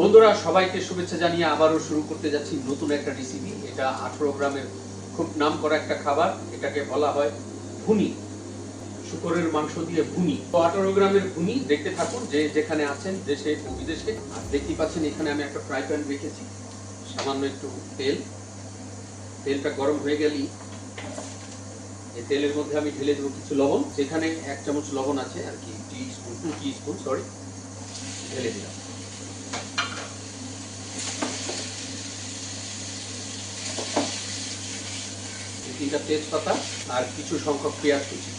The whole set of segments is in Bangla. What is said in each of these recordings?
বন্ধুরা, সবাইকে শুভেচ্ছা জানিয়ে আবারও শুরু করতে যাচ্ছি নতুন একটা রেসিপি এটা আঠেরো গ্রামের খুব নাম করা একটা খাবার। এটাকে বলা হয় ভুনি। শুকরের মাংস দিয়ে ভুনি। তো আঠারো গ্রামের ভুনি, দেখতে থাকুন যে যেখানে আছেন দেশে ও বিদেশে। আর দেখতেই পাচ্ছেন, এখানে আমি একটা ফ্রাই প্যান রেখেছি। সামান্য একটু তেল। তেলটা গরম হয়ে গেলেই এই তেলের মধ্যে আমি ঢেলে দেবো কিছু লবণ। যেখানে এক চামচ লবণ আছে, আর কি, teaspoon, two teaspoon sorry ঢেলে দিলাম। তিনটা তেজপাতা আর কিছু সংখ্যক পেঁয়াজ কুচি।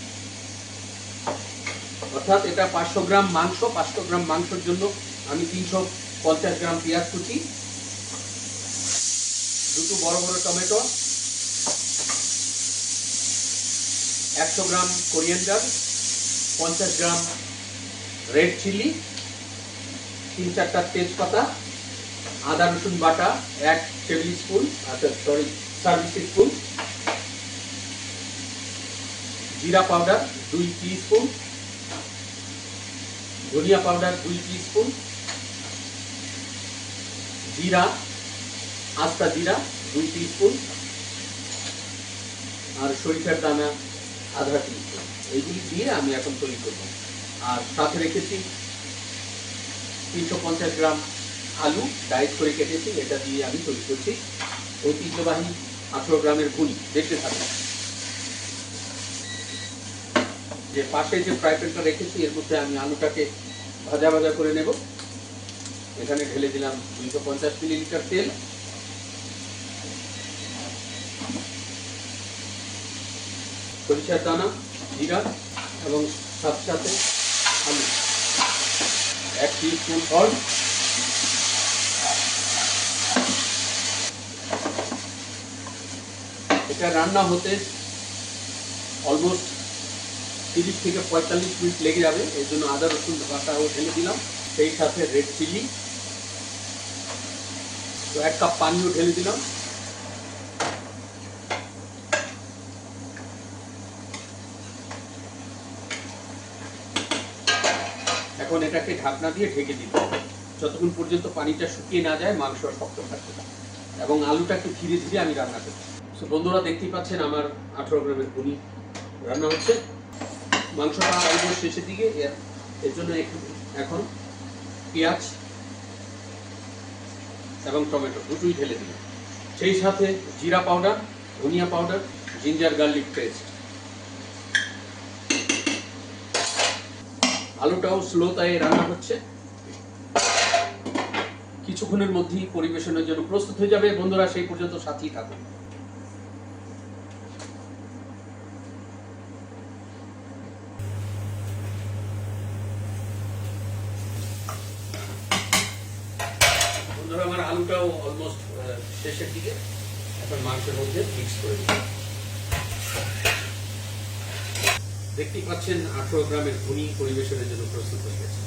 অর্থাৎ এটা পাঁচশো গ্রাম মাংস, পাঁচশো গ্রাম মাংসের জন্য আমি তিনশো পঞ্চাশ গ্রাম পেঁয়াজ কুচি, দুটো বড় বড় টমেটো, একশো গ্রাম কোরিয়ান্ডার পঞ্চাশ গ্রাম রেড চিলি তিন চারটা তেজপাতা, আদা রসুন বাটা, এক টেবিল স্পুন আচ্ছা সরি সার্ভিস স্পুন জিরা পাউডার দুই স্পুন ধনিয়া পাউডার দুই স্পুন জিরা, আস্তা জিরা দুই স্পুন আর সরিষার দানা আধা টিস্পুন। এইগুলি দিয়ে আমি এখন তৈরি করব। আর সাথে রেখেছি তিনশো পঞ্চাশ গ্রাম আলু, ডাইট করে কেটেছি, এটা দিয়ে আমি তৈরি করছি। ঐতিহ্যবাহী আঠেরো গ্রামের ঘুনি দেখতে থাকুন। যে পাশে যে ফ্রাই প্যানটা রেখেছি, এর মধ্যে আমি আলুটাকে ভাজা ভাজা করে নেব। এখানে ঢেলে দিলাম দুইশো পঞ্চাশ মিলিলিটার তেল। সরিষার দানা, জিরা এবং সাথে সাথে আলু। এক স্পুন সল্ট এটা রান্না হতে অলমোস্ট তিরিশ থেকে পঁয়তাল্লিশ মিনিট লেগে যাবে। এই জন্য আদা, রসুন বাটাও ঢেলে দিলাম। সেই সাথে রেড চিলি তো এক কাপ পানিও ঢেলে দিলাম। এখন এটাকে ঢাকনা দিয়ে ঢেকে দিতে হবে যতক্ষণ পর্যন্ত পানিটা শুকিয়ে না যায়, মাংস শক্ত থাকবে এবং আলুটাকে ধীরে ধীরে আমি রান্না করছি। তো বন্ধুরা, দেখতেই পাচ্ছেন আমার আঠেরো গ্রামের পুনি রান্না হচ্ছে। মাংসটা অলমোস্ট শেষের দিকে এর জন্য এখন পেঁয়াজ এবং টমেটো দুটোই ঢেলে দিলাম। সেই সাথে জিরা পাউডার, ধনিয়া পাউডার, জিঞ্জার গার্লিক পেস্ট। আলুটাও স্লো তাই রান্না হচ্ছে। কিছুক্ষণের মধ্যেই পরিবেশনের জন্য প্রস্তুত হয়ে যাবে। বন্ধুরা, সেই পর্যন্ত সাথেই থাকুন। বন্ধুরা আমার আলুটাও অলমোস্ট শেষের দিকে। এখন মাংসের মধ্যে মিক্স করে দিই। দেখতেই পাচ্ছেন আঠারো গ্রামের ঘুনি পরিবেশনের জন্য প্রস্তুত হয়ে গেছে।